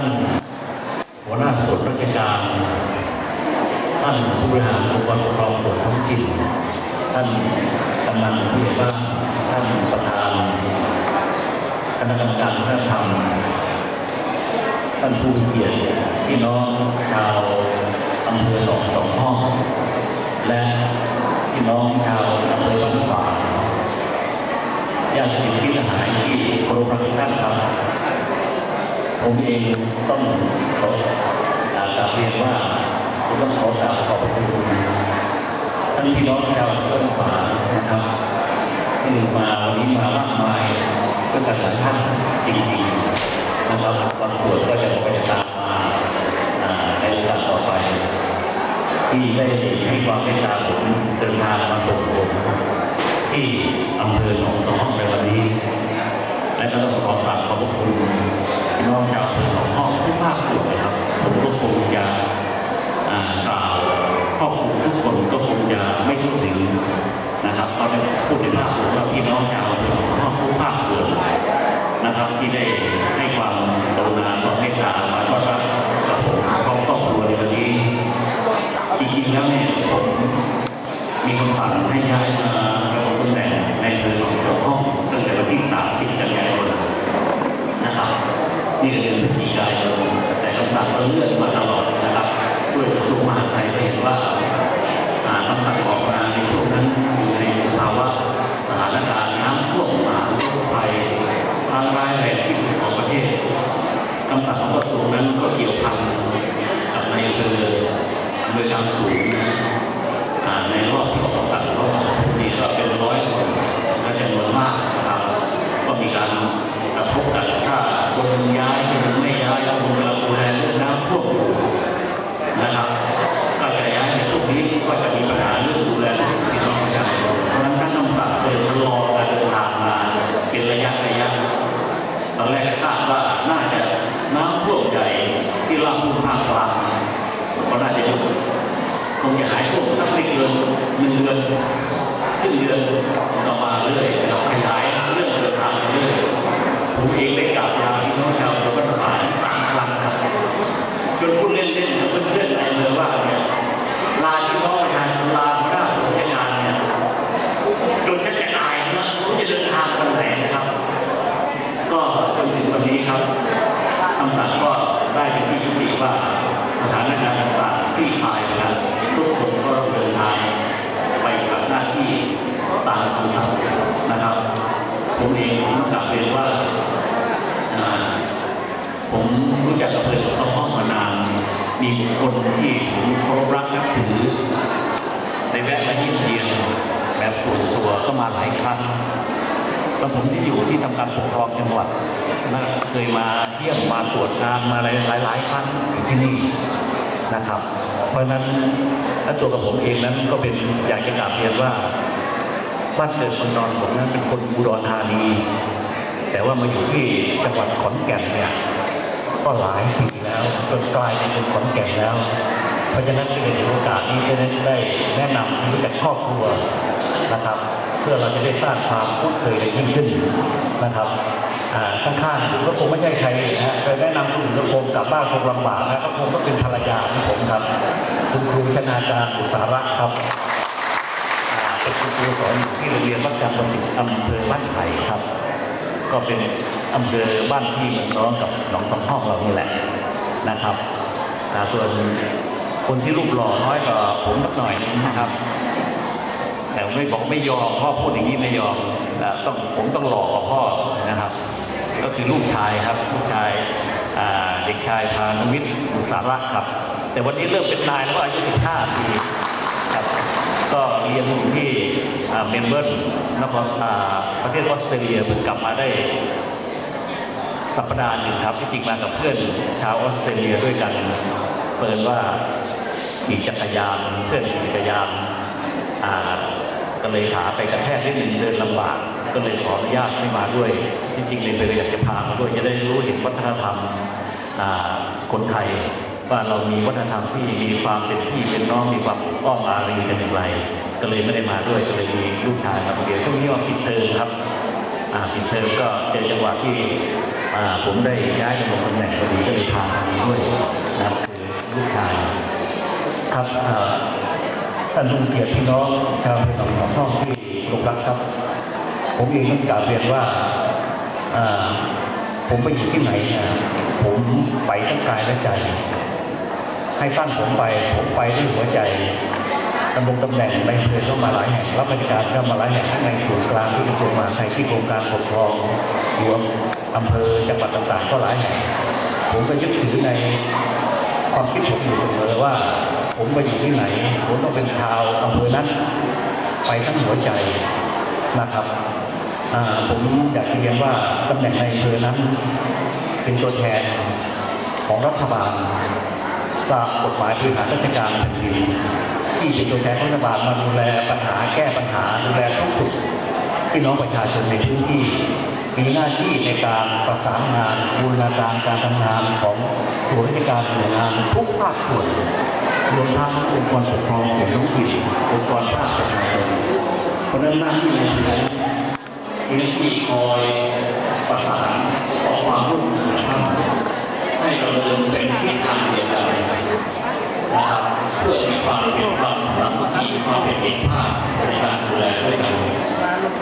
านหัวหน้าส่วนราชการ ท่านผู้บริหารองค์กรปกครองส่วนท้องถิ่นท่านกำนันผู้ใหญ่บ้านท่านประธานคณะกรรมการวัฒนธรรมท่านผู้มีเกียรติพี่น้องชาวอำเภอหนองสองห้อง และพี่น้องชาวอำเภอบ้านฝางญาติสิทธิทหารที่เคารพรัทกท่านครับ ผมเองต้องขอกราบเรียนว่าผมต้องขอกราบขอบพระคุณท่านพี่น้องชาวบ้นฝานะครับที่มาวันนี้มามากมายเพื่อการหลายท่านจริงๆนะครับบางส่วนก็จะก็จะตามมาในโอกาสต่อไป ที่ได้ให้ความเมตตาผมเดินทางมาส่งผมที่อำเภอหนองสองห้องในวันนี้และก็ต้องขอกราบขอบพระคุณ น้องชาวอำเภองห้องทุกภาคส่วนะครับผมก็คงจะอ่ากล่าวครอบคลุมทุกคนก็คงจะไม่ทั่วถึงนะครับก็ได้พูดในภาพรวมว่าพี่น้องชาวอำเภอหนองห้องทุกภาคส่วนนะครับที่ได้ให้ความกรุณาความเมตตามาต้อนรับกับผมพร้อมครอบครัวในวันนี้จริงๆแล้วเนี่ยผมมีคำสั่งให้ย้ายมาดำรงตำแหน่งในเรือนของห้องตั้งแต่วันที่30กันยายนนะครับ นี่คือเดือนพฤศจิกายนแต่ คำสั่งเราเลื่อนมาตลอดนะครับด้วยกระทรวงมหาดไทยได้เห็นว่าอ่าคำสั่งออกมาในช่วงนั้นอยู่ในภาวะสถานการณ์น้ำท่วมมหาวิทยาลัยทางร้ายแรงที่สุดของประเทศคำสั่งของกระทรวงนั้นก็เกี่ยวพันกับในอำเภอ โดยการสูงนะอ่าในรอบที่ออกคำสั่งเขามีก็เป็นร้อยคนและจำนวนมากนะครับ ก็มีการกระทบกันถ้าคนย้ายคนไม่ย้ายคนกำลังดูแลเรื่องน้ำท่วมอยู่นะครับ ก็จะย้ายในพวกนี้ก็จะมีปัญหาเรื่องดูแลพี่น้องประชาชนเพราะฉะนั้นท่านต้องสั่งเลยรอการเดินทางมาเป็นระยะระยะ ตอนแรกคาดว่าน่าจะน้ำท่วมใหญ่ที่ลำพูนภาคกลางก็น่าจะหยุดคงจะหายท่วม สักไม่เกินหนึ่งเดือนครึ่งเดือนต่อมาเรื่อยเราขยายเรื่องเดินทางเรื่อยผมเองได้กราบลาพี่น้องชาวจังหวัดสายสามครั้งครับจนพูดเล่นๆกับเพื่อนๆในเมืองว่าเนี่ยลาพี่น้องประชานลาพระราชกิจงานเนี่ยจนแทบจะตายนะผมจะเดินทางวันไหนนะครับ ก็จนถึงวันนี้ครับคำสั่งก็ได้เป็นที่ยุติว่าสถานการณ์ต่างๆที่คลายไปแล้วทุกคนก็เดินทางไปกับหน้าที่ตามคำสั่งนะครับ ผมเองผมต้องกลับเรียนว่าอ่าผม จักกับเพื่อนของห้องมานานมีบุคคลที่ผมเคารพรักนับถือในแวะมาเยี่ยมเยียนแบบส่วนตัวก็มาหลายครั้งแล้วผมที่อยู่ที่ทำการปกครองจังหวัดนะเคยมาเยี่ยมมาตรวจงานมาอะไรหลายๆครั้งที่นี่นะครับ เพราะฉะนั้นและตัวกับผมเองนั้นก็เป็นอยากจะกราบเรียนว่าบ้านเกิดคนนอนผมนั้นเป็นคนอุดรธานี แต่ว่ามาอยู่ที่จังหวัดขอนแก่นเนี่ย ก็หลายปีแล้วจนกลายเป็นคนขอนแก่นแล้ว เพราะฉะนั้นจึงเป็นโอกาสนี้จะได้แนะนำรู้จักครอบครัวนะครับ เพื่อเราจะได้สร้างความคุ้นเคยได้ยิ่งขึ้นนะครับข้างๆผมก็คงไม่ใช่ใครนะฮะเคยแนะนำคุณก็คงกลับบ้านคงลำบากนะก็คงต้องเป็นภรรยาของผมครับ คุณครูชนาการอุตสารักษ์ครับอ่าเป็นคุณครูสอนที่โรงเรียนวัดจำปาสิทธิ์อำเภอบ้านไผ่ครับ ก็เป็น อำเภอบ้านพี่เมืองน้องกับหนองสองห้องเรานี่แหละนะครับส่วนคนที่รูปหล่อน้อยกว่าผมสักหน่อยนึงนะครับ แต่ไม่บอกไม่ยอมพ่อพูดอย่างนี้ไม่ยอมนะต้องผมต้องหล่อกกับพ่อนะครับ ก็คือลูกชายครับลูกชายเด็กชายพานุวิทย์อุสาระครับ แต่วันนี้เริ่มเป็นนายแล้วอายุ15ปีครับก็เรียนอยู่ที่เมลเบิร์นนคราประเทศออสเตรเลียเพิ่งกลับมาได้ สัปดาห์หนึ่งครับที่จริงมากับเพื่อนชาวออสเตรเลียด้วยกันเปิดว่าขี่จักรยานเพื่อนขี่จักรยานอ่าก็เลยขาไปกระแทกนิดหนึ่งเดินลำบาก ก็เลยขออนุญาตไม่มาด้วยที่จริงเลยเลยอยากจะพามาด้วยจะได้รู้เห็นวัฒนธรรมอ่าคนไทยว่าเรามีวัฒนธรรมที่มีความเป็นพี่เป็นน้องมีความอ้อมอารีกันอย่างไร ก็เลยไม่ได้มาด้วยก็เลยมีลูกชายมาคนเดียวช่วงนี้ว่าปิดเทอมครับ ปิดเทอมก็เป็นจังหวะที่อ่าผมได้ย้ายมาลงตำแหน่งพอดีก็เลยพามาด้วยนะครับคือลูกชายครับอ่อท่านผู้เกียรติพี่น้องชาวเป็นของห้องที่รพรักครับ ผมเองต้องกล่าวเรียนว่าอ่าผมไปอยู่ที่ไหนเนี่ยผมไปทั้งกายและใจ ให้ตั้งผมไป ผมไปด้วยหัวใจ ดำรงตำแหน่งในอำเภอเข้ามาหลายแห่งรับราชการเข้ามาหลายแห่งทั้งในส่วนกลางที่กระทรวงมหาดไทยที่กรมการปกครองรวมอำเภอจังหวัดต่างๆ ก็หลายแห่งผมก็ยึดถือในความคิดผมอยู่เสมอว่า ผมไปอยู่ที่ไหน ผมต้องเป็นชาวอำเภอนั้นไปทั้งหัวใจนะครับผมอยากเรียนว่าตำแหน่งในอำเภอนั้น เป็นตัวแทนของรัฐบาลตามกฎหมายบริหารราชการแผ่นดิน ที่เป็นตัวแทนของรัฐบาลมาดูแลปัญหาแก้ปัญหาดูแลทุกสุขพี่น้องประชาชนในพื้นที่ มีหน้าที่ในการประสานงานบูรณาการการทำงานของส่วนราชการหน่วยงานทุกภาคส่วนรวมทั้งองค์กรปกครองส่วนท้องถิ่นองค์กรภาคประชาชนเพราะนั้นหน้าที่ในส่วนนี้มีที่คอยประสานขอความร่วมมือให้เราเดินเป็นทิศทางเดียวกัน นะครับเพื่อมีความเป็นความสามัคคีความเป็นเอกภาพในการดูแลด้วยกัน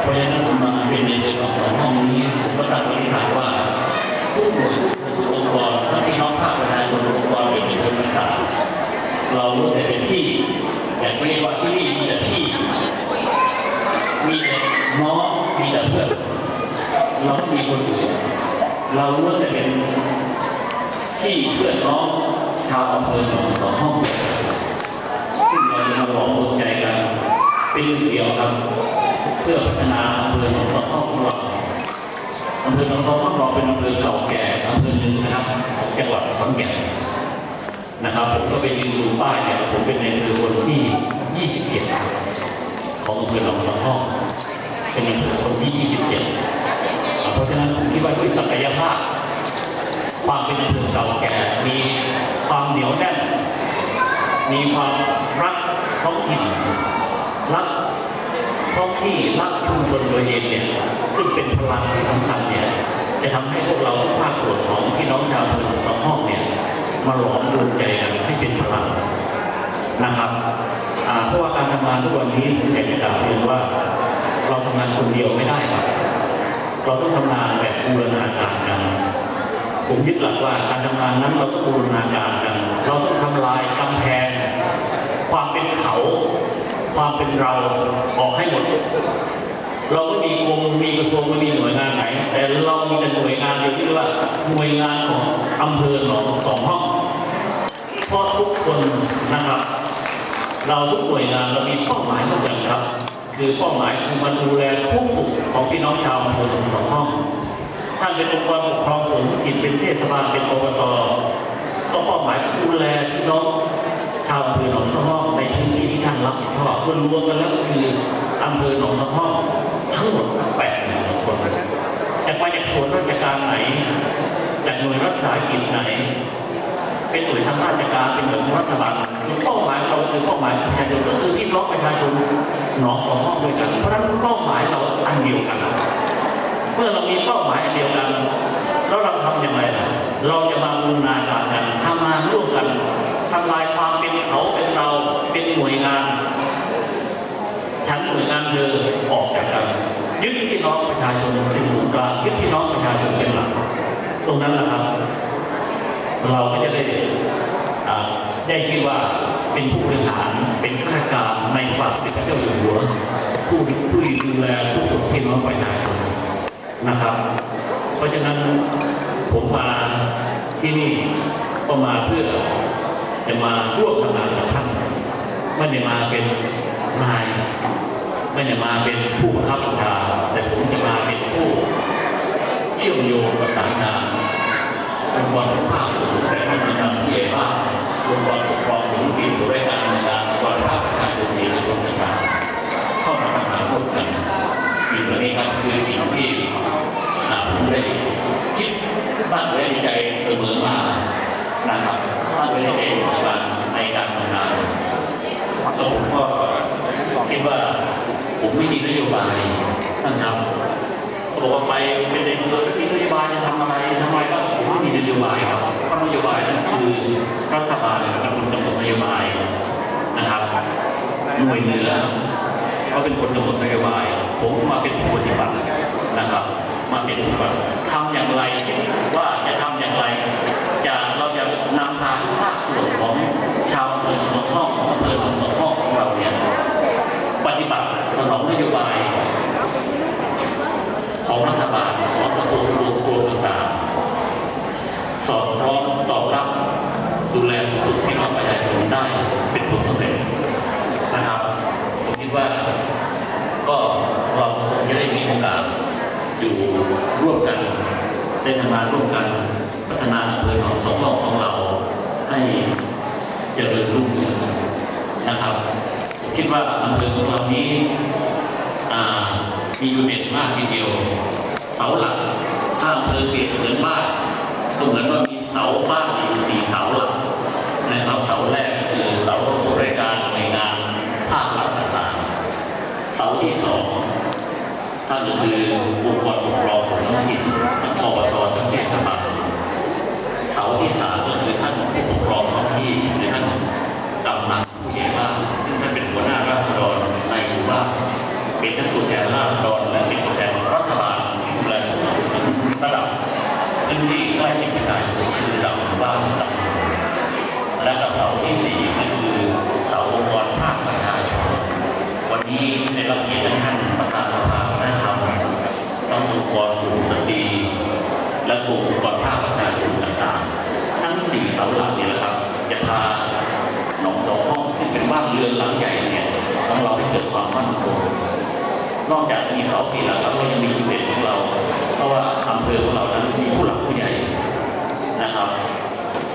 เพราะฉะนั้นมาเป็นในเรื่องของห้องนี้ก็ตั้งปณิธานว่าทุกหน่วยทุกองค์กรทั้งพี่น้องภาคประชาชนองค์กรเอกชนต่างๆเราล้วนแต่เป็นที่อย่างเรียกว่าที่นี่มีแต่ที่มีแต่น้องมีแต่เพื่อนเราไม่มีคนอื่นเราล้วนแต่เป็นที่เพื่อนน้อง ชาวอำเภอหนองสองห้องซึ่งเราจะมาหลอมรวมใจกันเป็นหนึ่งเดียวครับ เพื่อพัฒนาอำเภอหนองสองห้องของเราอำเภอหนองสองห้องเราเป็นอำเภอเก่าแก่อำเภอหนึ่งนะครับของจังหวัดขอนแก่นนะครับ ผมก็ไปยืนดูป้ายเนี่ยผมเป็นในอำเภอคนที่21ของอำเภอหนองสองห้องเป็นอำเภอคนที่ 27 เพราะฉะนั้นผมคิดว่าด้วยศักยภาพ ความเป็นอำเภอเก่าแก่ มีความเหนียวแน่น มีความรักท้องถิ่นรักท้องที่รักชุมชนโดยเองเนี่ย ซึ่งเป็นพลังที่สำคัญเนี่ย จะทำให้พวกเราทุกภาคส่วนของพี่น้องชาวอำเภอหนองสองห้องเนี่ย มาหลอมรวมใจกันให้เป็นพลังนะครับเพราะว่าการทำงานทุกวันนี้ผมอยากจะกล่าวเรียนว่า เราทำงานคนเดียวไม่ได้ครับ เราต้องทำงานแบบบูรณาการกัน ผมยึดหลักว่าการทำงานนั้นเราต้องบูรณาการกัน เราต้องทำลายกำแพง ความเป็นเขา ความเป็นเราออกให้หมด เราก็มีกรมมีกระทรวงไม่มีหน่วยงานไหน แต่เรามีแต่หน่วยงานเดียวที่เรียกว่าหน่วยงานของอำเภอหนองสองห้องเพราะทุกคนนะครับเราทุกหน่วยงานเรามีเป้าหมายเหมือนกันครับ คือเป้าหมายคือมาดูแลทุกสุขของพี่น้องชาวอำเภอหนองสองห้อง ท่านเป็นองค์กรปกครองส่วนท้องถิ่นเป็นเทศบาลเป็นอบตก็เป้าหมายดูแลพี่น้องชาวอำเภอหนองสองห้องในพื้นที่ที่ท่านรับผิดชอบรวมกันแล้วคืออำเภอหนองสองห้องทั้งหมดแปดหมื่นคนจะมาจากส่วนราชการไหนจากหน่วยรักษากิจไหน เป็นหน่วยทางราชการเป็นหน่วยของรัฐบาลเป้าหมายเราคือเป้าหมายของประชาชนก็คือพี่น้องประชาชนหนองสองห้องด้วยกันเพราะนั้นเป้าหมายเราอันเดียวกัน มื่อเรามีเป้าหมายเดียวกัน แล้วเราทำอย่างไร เราจะมาบูรณาการกันทำงานร่วมกันทำลายความเป็นเขาเป็นเราเป็นหน่วยงานฉันหน่วยงานเธอออกจากกันยึดพี่น้องประชาชนเป็นศูนย์กลางยึดพี่น้องประชาชนเป็นหลักตรงนั้นแหละครับ เราก็จะได้ได้ชื่อว่าเป็นผู้บริหารเป็นข้าราชการในฝ่ายเป็นพระเจ้าอยู่หัวผู้ผู้ดูแลผู้สุขพี่น้องประชาชน นะครับ เพราะฉะนั้นผมมาที่นี่ก็มาเพื่อจะมาร่วมทำงานกับท่านไม่ได้มาเป็นนาย ไม่ได้มาเป็นผู้บังคับบัญชาแต่ผมจะมาเป็นผู้เชื่อมโยงประสานงานองค์กรภาคส่วนแต่ท่านที่ใหญ่บ้านองค์กรปกครองส่วนท้องถิ่นส่วนราชการในการองค์กรภาคประชาชนเอกชนต่างๆเข้ามาทำงานร่วมกันสิ่งเหล่านี้ครับคือสิ่งที่อ่าผมได้คิดบ้างไว้ในใจเสมอมานะครับบ้างไว้ในใจเสมอมาในการทำงานแล้วผมก็คิดว่าผมไม่มีนโยบายท่านครับ บอกว่าไปเป็นเด็กเกิดไม่มีนโยบายจะทำอะไรทำไมก็ไม่มีนโยบายครับเพราะนโยบายนั้น คือรัฐบาลเป็นคนกำหนดนโยบายนะครับหน่วยเหนือเขาเป็นคนกำหนดนโยบาย ผมมาเป็นผู้ปฏิบัตินะครับ มาเป็นผู้ปฏิบัติทำอย่างไรว่าจะทำอย่างไร จะเราจะนำทางภาคส่วนของชาวอำเภอสมห้องของอำเภอสมห้องของเราเนี่ยปฏิบัติสนองนโยบาย ของรัฐบาลของกระทรวงรวมกรมต่างๆสอดคล้องตอบรับ ดูแลสุขพี่น้องประชาชนได้เป็นผลสำเร็จนะครับ ผมคิดว่าก็เราจะได้มีโอกาสอยู่ร่วมกันได้ทำงานร่วมกันพัฒนาอำเภอของสองรอบของเราให้เจริญรุ่งเรืองนะครับผมคิดว่าอำเภอของเรานี้มีอยู่เด่นมากทีเดียวเสาหลักถ้าอำเภอเปรียบเหมือนบ้านก็เหมือนว่ามีเสาบ้านอยู่สี่เสาหลักนะครับเสาแรกก็คือเสาบริการหน่วยงานภาครัฐต่างๆเสาที่สองท่านก็คือองค์กรปกครองของท้องถิ่นทั้งอบตทั้งเทศบาลเสาที่สามก็คือท่านผู้ปกครองท้องที่หรือท่านกำนันผู้ใหญ่บ้านซึ่งท่านเป็นหัวหน้าราษฎรในหมู่บ้าน เป็นทั้งตัวแทนราษฎรและเป็นตัวแทนรัฐบาลที่ดูแลระดับพื้ นที่ใกล้ชิดประชาชนคือระดับหมู่บ้านต่างและกับเสาที่สี่ก็คือเสาองค์กรภาคประชาชนวันนี้ในรับเกียรติท่านประธานสภาได้ทำต้ององค์กรกลุ่มสตรีและกลุ่มองค์กรภาคประชาชนต่างๆทั้งสี่เสาหลักเนี่ยนะครับจะพาหนองสองห้องที่งเป็นบ้านเรือนหลังใหญ่เนี่ยของเราให้เกิดความมั่นคงนอกจากมีเสาสี่หลักแล้วเรายังมีจุดเด่นของเรา เพราะว่าอำเภอของเรานั้นมีผู้หลักผู้ใหญ่นะครับ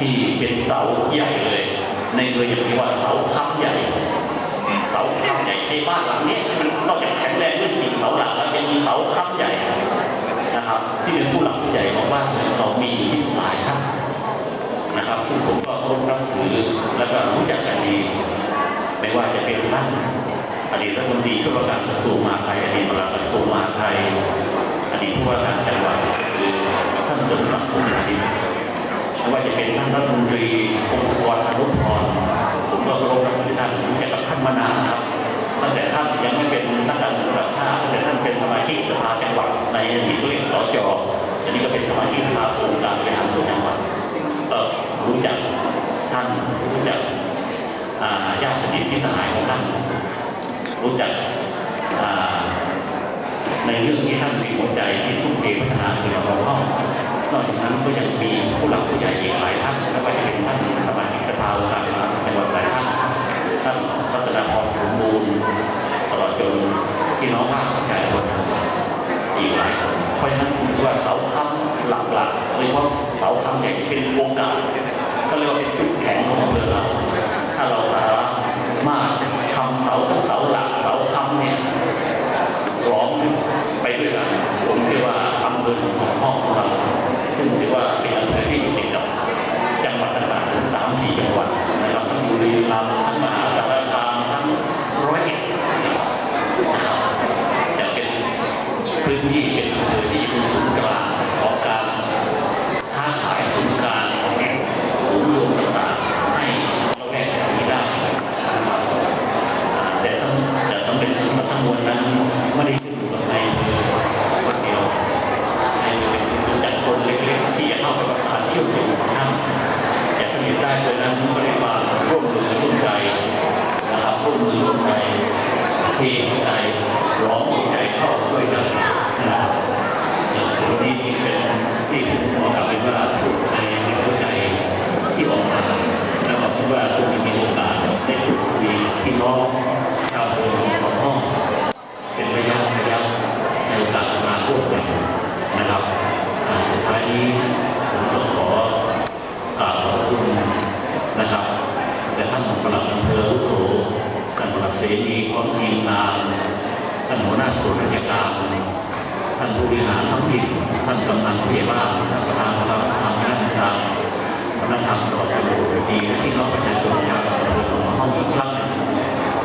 ที่เป็นเสาใหญ่เลย ในเภออย่างที่ว่าเสาค้ำใหญ่เสาค้ำใหญ่ในบ้านหลังนี้มันนอกจากแข็งแรงด้วยสี่เสาหลักแล้วยังมีเสาค้ำใหญ่นะครับ ที่เป็นผู้หลักผู้ใหญ่ของบ้านเรามีอยู่หลายท่านนะครับซึ่งผมก็เคารพนับถือและก็รู้จักกันดีไม่ว่าจะเป็นท่านอดีตรัฐมนตรีช่วยว่าการกระทรวงมหาดไทยอดีตปลัดกระทรวงมหาดไทยอดีตผู้ว่าการจังหวัดคือท่านสมศักดิ์พุทธาดิน ไม่ว่าจะเป็นท่านรัฐมนตรีองค์กรอนุพรผมก็เคารพนับถือท่านรู้จักกับท่านมานานครับตั้งแต่ท่านยังไม่เป็นนักการเมืองระดับชาติตั้งแต่ท่านเป็นสมาชิกสภาจังหวัดในอดีตเรียกสจอันนี้ก็เป็นสมาชิกสภาองค์การบริหารส่วนจังหวัดก็รู้จักท่านรู้จักอ่าญาติสนิทที่สหายของท่านรู้จักอาในเรื่องที่ท่านมีหัวใจที่ทุ่มเทพัฒนาส่วนของห้อง นอกจากนั้นก็ยังมีผู้หลักผู้ใหญ่อีกหลายท่านไม่ว่าจะเป็นท่านสมาชิกสภาองค์การบริหารจังหวัดหลายท่านท่านรัตนพรสมบูรณ์ตลอดจนพี่น้องภาคประชาชนอีกหลายคนเพราะฉะนั้นผมคิดว่าเสาค้ำหลักๆโดยเฉพาะเสาค้ำใหญ่ยเป็นโอกาก็เรียกว่าเป็นจุดแข็งของอำเภอเราถ้าเราสามารถทำเสาทั้งเสาหลักเสาค้ำเนี่ยร้องไปด้วยกันผมคิดว่าอำเภอของห้องของเรา ซึ่งถือว่าเป็นอำเภอที่อยู่ติดกับจังหวัดต่างๆสามสี่จังหวัด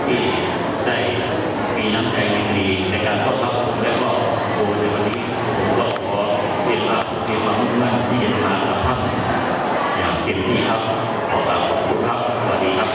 ที่ได้มีน้ำใจดีในการต้อนรับผมและก็โอ้ในวันนี้ผมก็ขอเรียนว่ารีความมุ่งมั่นที่จะมาสัมผัสอย่างเต็มที่ครับขอกราบขอบคุณครับสวัสดีครับ